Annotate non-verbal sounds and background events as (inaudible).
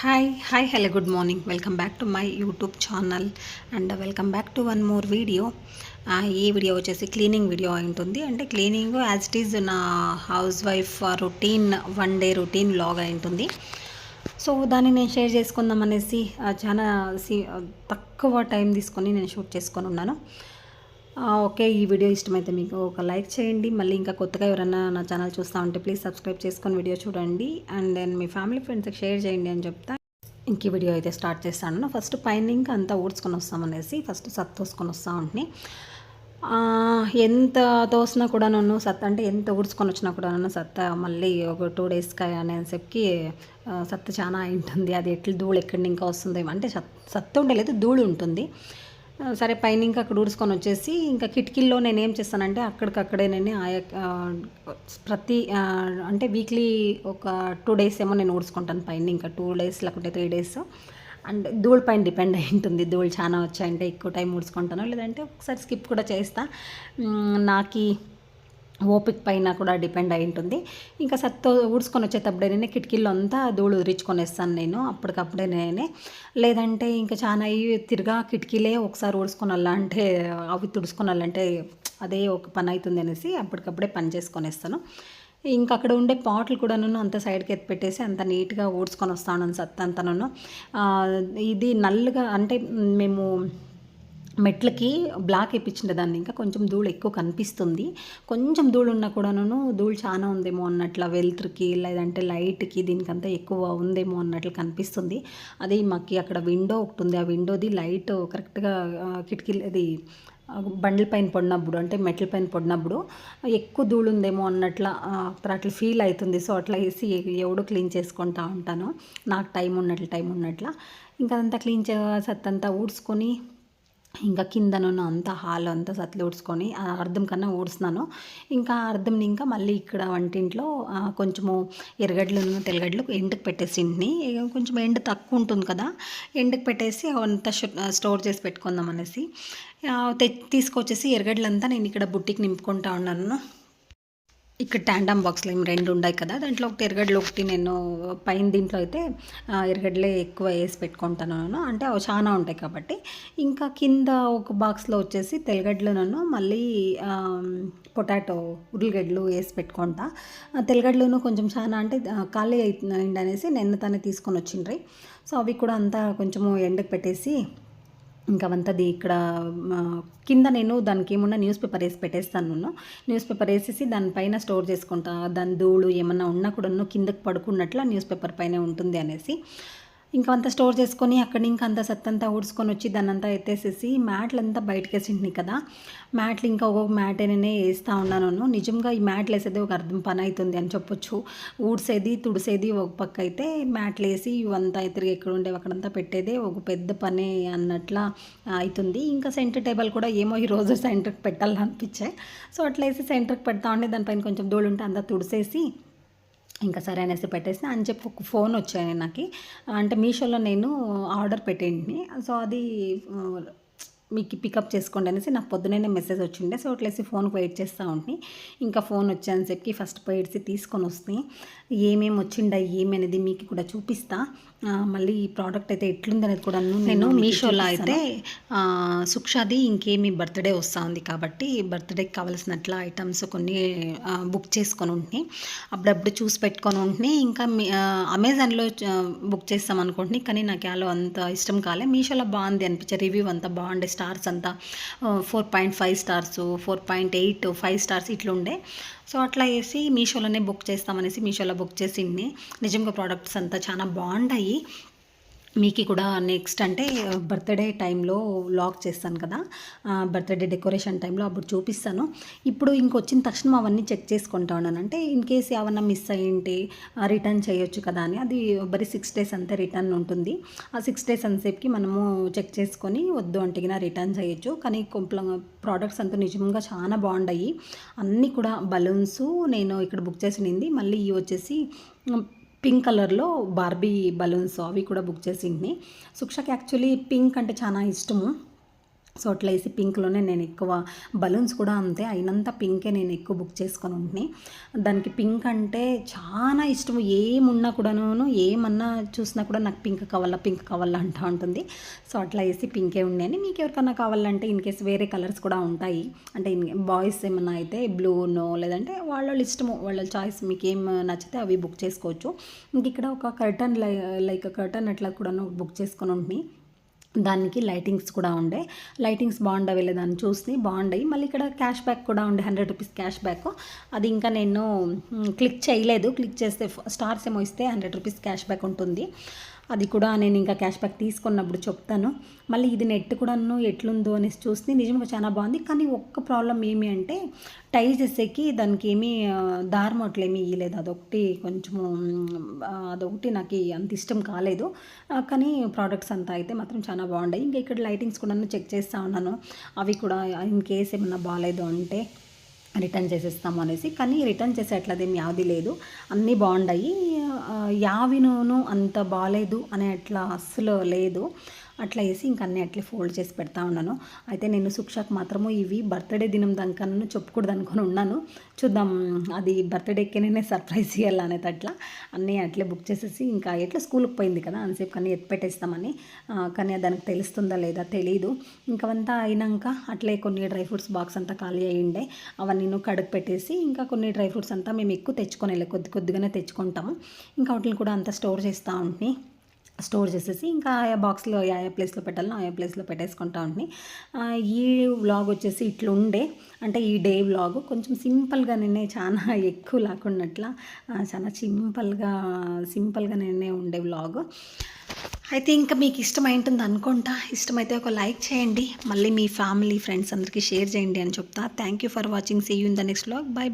Hi hi hello good morning welcome back to my YouTube channel and welcome back to one more video ఈ video వచ్చేసి cleaning video ఉంటుంది. అంటే cleaning as it is నా housewife routine one day routine log అయి ఉంటుంది. So దాన్ని నేను share చేసుకుందాం అనేసి చాలా తక్కువ టైం తీసుకొని నేను షూట్ చేసుకొని ఉన్నాను. ఓకే ఈ వీడియో ఇష్టమైతే మీకు ఒక లైక్ చేయండి. మళ్ళీ ఇంకా కొత్తగా ఎవరైనా నా ఛానల్ చూస్తూ ఉంటే ప్లీజ్ సబ్స్క్రైబ్ చేసుకొని వీడియో చూడండి. అండ్ దెన్ మీ ఫ్యామిలీ ఫ్రెండ్స్కి షేర్ చేయండి అని చెప్తా. ఇంక ఈ వీడియో అయితే స్టార్ట్ చేస్తాను. ఫస్ట్ పైన ఇంకా అంతా ఊడ్చుకొని వస్తామనేసి ఫస్ట్ సత్ తోసుకొని వస్తా ఉంటుంది ఎంత తోసినా కూడా నన్ను సత్త అంటే ఎంత ఊడ్చుకొని వచ్చినా కూడా నన్ను సత్త మళ్ళీ ఒక టూ డేస్కి అనేసరికి ఆ, సత్తు చాలా ఉంటుంది. అది ఎట్లా ధూళి ఎక్కడి ఇంకా వస్తుందేమో అంటే సత్ సత్తు ఉండలేదు ధూళి ఉంటుంది. సరే పైన ఇంకా అక్కడ ఊడ్చుకొని వచ్చేసి ఇంకా కిటికీల్లో నేను ఏం చేస్తానంటే అక్కడికక్కడే నేను ఆయా ప్రతి అంటే వీక్లీ ఒక టూ డేస్ ఏమో నేను ఊడ్చుకుంటాను పైన ఇంకా టూ డేస్ లేకుంటే త్రీ డేస్. అండ్ ధూళి పైన డిపెండ్ అయి ఉంటుంది ధూళి చాలా వచ్చాయంటే ఎక్కువ టైం ఊడ్చుకుంటాను. లేదంటే ఒకసారి స్కిప్ కూడా చేస్తా. నాకు ఓపిక పైన కూడా డిపెండ్ అయి ఉంటుంది. ఇంకా సత్తో ఊడ్చుకొని వచ్చేటప్పుడే నేనే కిటికీల్లో అంతా ధూళి ఉరిచుకొనేస్తాను నేను. అప్పటికప్పుడే నేనే. లేదంటే ఇంకా చాలా అవి తిరిగా కిటికీలే ఒకసారి ఊడ్చుకొని అంటే అవి తుడుచుకొని అదే ఒక పని అవుతుంది అనేసి అప్పటికప్పుడే పని చేసుకొనేస్తాను. ఇంకా అక్కడ ఉండే పాటలు కూడా నన్ను అంత సైడ్కి ఎత్తి పెట్టేసి అంత నీట్గా ఊడ్చుకొని వస్తాను సత్తంతనను ఇది నల్లగా అంటే మేము మెట్లకి బ్లాక్ వేయించిన దాన్ని ఇంకా కొంచెం ధూళి ఎక్కువ కనిపిస్తుంది. కొంచెం ధూళి ఉన్నా కూడాను ధూళి చాలా ఉందేమో అన్నట్ల వెలుతురుకి లేదంటే లైట్కి దీనికంతా ఎక్కువ ఉందేమో అన్నట్లు కనిపిస్తుంది. అది మాకు అక్కడ విండో ఒకటి ఉంది. ఆ విండోది లైట్ కరెక్ట్గా కిటికీలు అది బండ్ల పైన పడినప్పుడు అంటే మెట్ల పైన పడినప్పుడు ఎక్కువ ధూళి ఉందేమో అన్నట్ల ఆ, అట్లా ఫీల్ అవుతుంది సో అట్లా వేసి ఎవడో క్లీన్ చేసుకుంటా ఉంటాను. నాకు టైం ఉన్నట్లు టైం ఉన్నట్ల. ఇంకా అదంతా క్లీన్ చే ఊడ్చుకొని ఇంకా కిందనున్న అంతా హాల్ అంతా సత్తులు ఊడ్చుకొని ఆ అర్థం కన్నా ఊడ్చున్నాను. ఇంకా అర్థంని ఇంకా మళ్ళీ ఇక్కడ వంటింట్లో కొంచెము ఎర్రగడ్డలు తెల్లగడ్డలు ఎండకు పెట్టేసి ఇంటిని కొంచెం ఎండ తక్కువ ఉంటుంది కదా ఎండకు పెట్టేసి అంతా స్టోర్ చేసి పెట్టుకుందాం అనేసి తె తీసుకొచ్చేసి ఎర్రగడ్డలంతా నేను ఇక్కడ బుట్టికి నింపుకుంటా ఉన్నాను. ఇక్కడ ట్యాండమ్ బాక్స్లో ఏం రెండు ఉన్నాయి కదా దాంట్లో ఒకటి ఎరగడ్లు ఒకటి నేను పైన దీంట్లో అయితే ఎరగడ్లే ఎక్కువ వేసి పెట్టుకుంటాను నేను. అంటే అవి చాలా ఉంటాయి కాబట్టి. ఇంకా కింద ఒక బాక్స్లో వచ్చేసి తెల్లగడ్డలు నన్ను మళ్ళీ పొటాటో ఉర్లగడ్డలు వేసి పెట్టుకుంటా. ఆ, కొంచెం చాలా అంటే ఖాళీ అవుతుంది అనేసి నిన్న తనే తీసుకొని వచ్చిండ్రి. సో అవి కూడా అంతా కొంచెము ఎండకు పెట్టేసి ఇంకా అవంతది ఇక్కడ కింద నేను దానికి ఏమన్నా న్యూస్ పేపర్ వేసి పెట్టేస్తాను నేను న్యూస్ పేపర్ వేసేసి దానిపైన స్టోర్ చేసుకుంటా. దాని ధూళు ఏమన్నా ఉన్నా కూడా కిందకి పడుకున్నట్లు ఆ న్యూస్ పేపర్ పైన ఉంటుంది అనేసి. ఇంకా అంతా స్టోర్ చేసుకొని అక్కడి ఇంకా అంతా సత్తంతా ఊడ్చుకొని వచ్చి దాన్ని అంతా ఎత్తేసేసి మ్యాట్లు అంతా బయటకు కదా. మ్యాట్లు ఇంకా ఒక్కొక్క మ్యాట్ నేనే వేస్తూ ఉన్నాను నిజంగా ఈ మ్యాట్లు వేసేది ఒక అర్థం పని అవుతుంది అని చెప్పొచ్చు. ఊడ్సేది తుడిసేది ఒక పక్క అయితే మ్యాట్లు వేసి ఇవంతా తిరిగి ఎక్కడ ఉండేవి అక్కడంతా పెట్టేదే ఒక పెద్ద పని అన్నట్లా అవుతుంది ఇంకా సెంటర్ టేబుల్ కూడా ఏమో ఈ రోజు సెంటర్కి పెట్టాలనిపించాయి సో అట్లా వేసి సెంటర్కి పెడతా ఉండే దానిపైన కొంచెం ధూళి ఉంటే అంతా తుడిసేసి ఇంకా సరే అనేసి పెట్టేసి అని చెప్పి ఒక ఫోన్ వచ్చాయి నాకు. అంటే మీషోలో నేను ఆర్డర్ పెట్టింటిని. సో అది మీకు పికప్ చేసుకోండి అనేసి నాకు పొద్దునే మెసేజ్ వచ్చిండే సో అట్లేసి ఫోన్కి వెయిట్ చేస్తూ ఉంటే. ఇంకా ఫోన్ వచ్చాయని చెప్పి ఫస్ట్ పోయేసి తీసుకొని వస్తే ఏమేమి వచ్చిండా ఏమనేది మీకు కూడా చూపిస్తా. మళ్ళీ ఈ ప్రోడక్ట్ అయితే ఎట్లుంది అనేది కూడా నేను మీషోలో అయితే సుక్షాది ఇంకేమి బర్త్డే వస్తూ ఉంది కాబట్టి బర్త్డేకి కావాల్సినట్ల ఐటమ్స్ కొన్ని బుక్ చేసుకొని ఉంటున్నాయి అప్పుడప్పుడు చూసి పెట్టుకొని ఉంటున్నాయి ఇంకా అమెజాన్లో బుక్ చేస్తాం అనుకుంటున్నాయి కానీ నాకు యాలో అంత ఇష్టం కాలే. మీషోలో బాగుంది అనిపించే రివ్యూ అంతా బాగుండే స్టార్స్ అంతా four point five stars four point eight five stars ఇట్లుండే so అట్లా వేసి మీషోలోనే బుక్ చేస్తామనేసి మీషోలో బుక్ చేసింది నిజంగా ప్రోడక్ట్స్ అంతా చాలా బాగుంటాయి మీకు కూడా నెక్స్ట్ అంటే బర్త్డే టైంలో లాక్ చేస్తాను కదా. బర్త్డే డెకరేషన్ టైంలో అప్పుడు చూపిస్తాను. ఇప్పుడు ఇంకొచ్చిన తక్షణం అవన్నీ చెక్ చేసుకుంటా ఉన్నాను. అంటే ఇన్ కేస్ ఏమన్నా మిస్ అయ్యింటే రిటర్న్ చేయొచ్చు కదా అని. అది బరీ సిక్స్ డేస్ అంతే రిటర్న్ ఉంటుంది. ఆ సిక్స్ డేస్ అంతసేపుకి మనము చెక్ చేసుకొని వద్దు అంటే రిటర్న్ చేయొచ్చు. కానీ కొంపల ప్రోడక్ట్స్ అంతా నిజంగా చాలా బాగున్నాయి అన్నీ కూడా బలూన్స్ నేను ఇక్కడ బుక్ చేసినింది మళ్ళీ ఇవి వచ్చేసి పింక్ కలర్లో బార్బీ బలూన్స్ అవి కూడా బుక్ చేసింది సుక్షకి యాక్చువల్లీ పింక్ అంటే చాలా ఇష్టము. సో అట్లా వేసి పింక్లోనే నేను ఎక్కువ బలూన్స్ కూడా అంతే అయినంత పింకే నేను ఎక్కువ బుక్ చేసుకొని ఉంటున్నాయి దానికి పింక్ అంటే చాలా ఇష్టం ఏమున్నా కూడాను ఏమన్నా చూసినా కూడా నాకు పింక్ కావాలా పింక్ కావాలా అంటూ ఉంటుంది. సో అట్లా వేసి పింకే ఉండేది మీకు ఎవరికన్నా కావాలంటే ఇన్ కేస్ వేరే కలర్స్ కూడా ఉంటాయి. అంటే బాయ్స్ ఏమన్నా అయితే బ్లూనో లేదంటే వాళ్ళ ఇష్టము వాళ్ళ చాయిస్ మీకు ఏం నచ్చితే అవి బుక్ చేసుకోవచ్చు. ఇంక ఇక్కడ ఒక కర్టన్ లైక్ కర్టన్ అట్లా కూడాను బుక్ చేసుకొని ఉంటుంది దానికి లైటింగ్స్ కూడా ఉండే. లైటింగ్స్ బాగుండవి దాన్ని చూసి బాగుండయి. మళ్ళీ ఇక్కడ క్యాష్ బ్యాక్ కూడా ఉండే హండ్రెడ్ రూపీస్ క్యాష్ బ్యాక్ అది ఇంకా నేను క్లిక్ చేయలేదు. క్లిక్ చేస్తే స్టార్స్ ఏమో ఇస్తే హండ్రెడ్ రూపీస్ క్యాష్ బ్యాక్ ఉంటుంది. అది కూడా నేను ఇంకా క్యాష్ బ్యాక్ తీసుకున్నప్పుడు చెప్తాను. మళ్ళీ ఇది నెట్ కూడాను ఎట్లుందో అనేసి చూస్తే నిజంగా చాలా బాగుంది. కానీ ఒక్క ప్రాబ్లం ఏమి అంటే టై చేసేకి దానికి ఏమీ దారం అట్లా ఇవ్వలేదు అదొకటి కొంచెము అదొకటి నాకు అంత ఇష్టం కాలేదు. కానీ ప్రోడక్ట్స్ అంతా అయితే మాత్రం చాలా బాగుంటాయి ఇంకా ఇక్కడ లైటింగ్స్ కూడా చెక్ చేస్తూ ఉన్నాను. అవి కూడా ఇన్ కేస్ ఏమన్నా బాగాలేదు అంటే. రిటర్న్ చేసేస్తాము అనేసి. కానీ రిటర్న్ చేసే అట్లాదేం యావది లేదు. అన్నీ బాగుండాయి. యావినూను అంత బాగాలేదు అనే అట్లా అస్సలు లేదు. అట్లా వేసి ఇంక అన్నీ అట్లే ఫోల్డ్ చేసి పెడతా ఉన్నాను. అయితే నేను సుక్షాకు మాత్రము ఇవి బర్త్డే దినం దానికన్నా చెప్పుకూడదు అనుకుని ఉన్నాను. చూద్దాం అది బర్త్డేకి నేనే సర్ప్రైజ్ ఇవ్వాలి అట్లా అన్నీ అట్లే బుక్ చేసేసి ఇంకా ఎట్లా స్కూల్కి పోయింది కదా అనిసేపు కానీ ఎత్తి పెట్టేస్తామని. కానీ దానికి తెలుస్తుందా లేదా తెలీదు. ఇంకవంతా అయినాక అట్లే కొన్ని డ్రై ఫ్రూట్స్ బాక్స్ అంతా ఖాళీ అయ్యిండే అవన్నీ కడుగు పెట్టేసి ఇంకా కొన్ని డ్రై ఫ్రూట్స్ అంతా మేము ఎక్కువ తెచ్చుకొని వెళ్ళి కొద్ది కొద్దిగానే తెచ్చుకుంటాము. ఇంకా వాటిని కూడా అంతా స్టోర్ చేస్తూ ఉంటాయి స్టోర్ చేసేసి ఇంకా ఆయా బాక్స్లో ఆయా ప్లేస్లో పెట్టాలని ఆయా ప్లేస్లో పెట్టేసుకుంటా ఉంటుని. ఈ వ్లాగ్ వచ్చేసి ఇట్లుండే అంటే ఈ డే వ్లాగ్ కొంచెం సింపుల్గా నేనే చాలా (laughs) ఎక్కువ లేకున్నట్ల చాలా సింపుల్గా సింపుల్గా నేనే ఉండే వ్లాగ్. అయితే ఇంకా మీకు ఇష్టమైంటుంది అనుకుంటా. ఇష్టమైతే ఒక లైక్ చేయండి. మళ్ళీ మీ ఫ్యామిలీ ఫ్రెండ్స్ అందరికీ షేర్ చేయండి అని చెప్తా. Thank you for watching see you in the next vlog bye